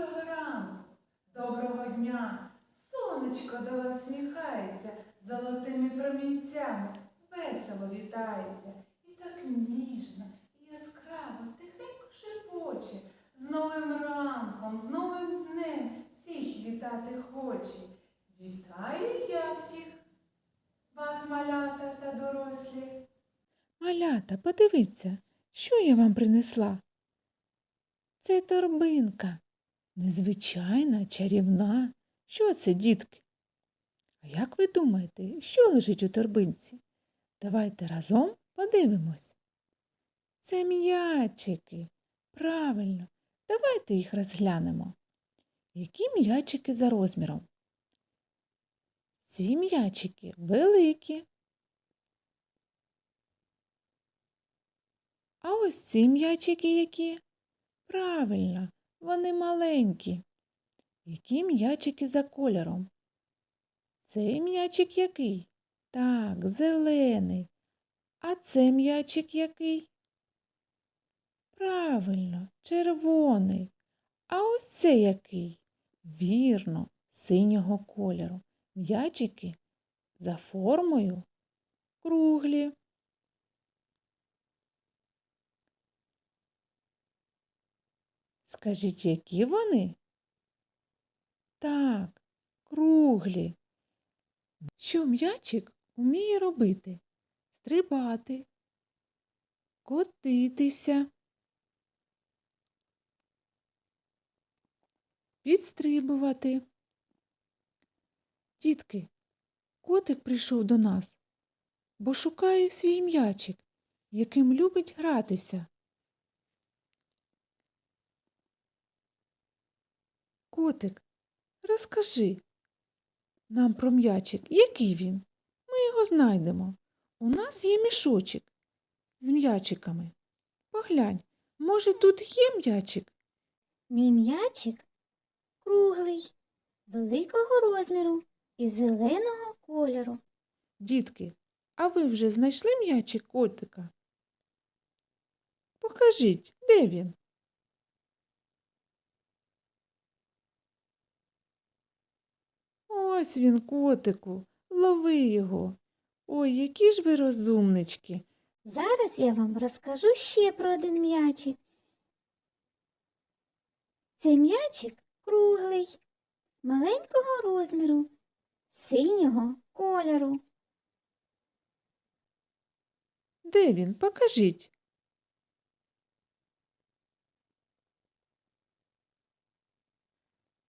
Доброго ранку, доброго дня. Сонечко до вас сміхається, золотими промінцями весело вітається. І так ніжно і яскраво, тихенько шепоче. З новим ранком, з новим днем всіх вітати хоче. Вітаю я всіх вас, малята та дорослі. Малята, подивіться, що я вам принесла. Це торбинка. Незвичайна, чарівна. Що це, дітки? А як ви думаєте, що лежить у торбинці? Давайте разом подивимось. Це м'ячики. Правильно, давайте їх розглянемо. Які м'ячики за розміром? Ці м'ячики великі. А ось ці м'ячики які? Правильно, вони маленькі. Які м'ячики за кольором? Цей м'ячик який? Так, зелений. А це м'ячик який? Правильно, червоний. А ось це який? Вірно, синього кольору. М'ячики за формою круглі. Скажіть, які вони? Так, круглі. Що м'ячик уміє робити? Стрибати, котитися, підстрибувати. Дітки, котик прийшов до нас, бо шукає свій м'ячик, яким любить гратися. Котик, розкажи нам про м'ячик, який він? Ми його знайдемо. У нас є мішочок з м'ячиками. Поглянь, може, тут є м'ячик? Мій м'ячик круглий, великого розміру і зеленого кольору. Дітки, а ви вже знайшли м'ячик котика? Покажіть, де він? Ось він, котику, лови його. Ой, які ж ви розумнички. Зараз я вам розкажу ще про один м'ячик. Цей м'ячик круглий, маленького розміру, синього кольору. Де він? Покажіть.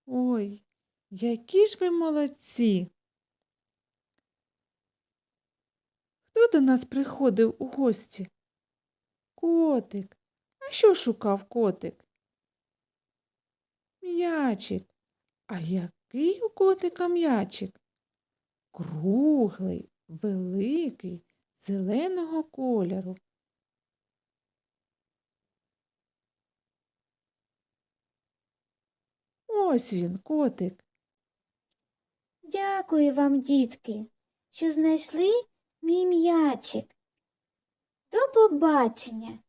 Ой, які ж ви молодці. Хто до нас приходив у гості? Котик. А що шукав котик? М'ячик. А який у котика м'ячик? Круглий, великий, зеленого кольору. Ось він, котик. Дякую вам, дітки, що знайшли мій м'ячик. До побачення!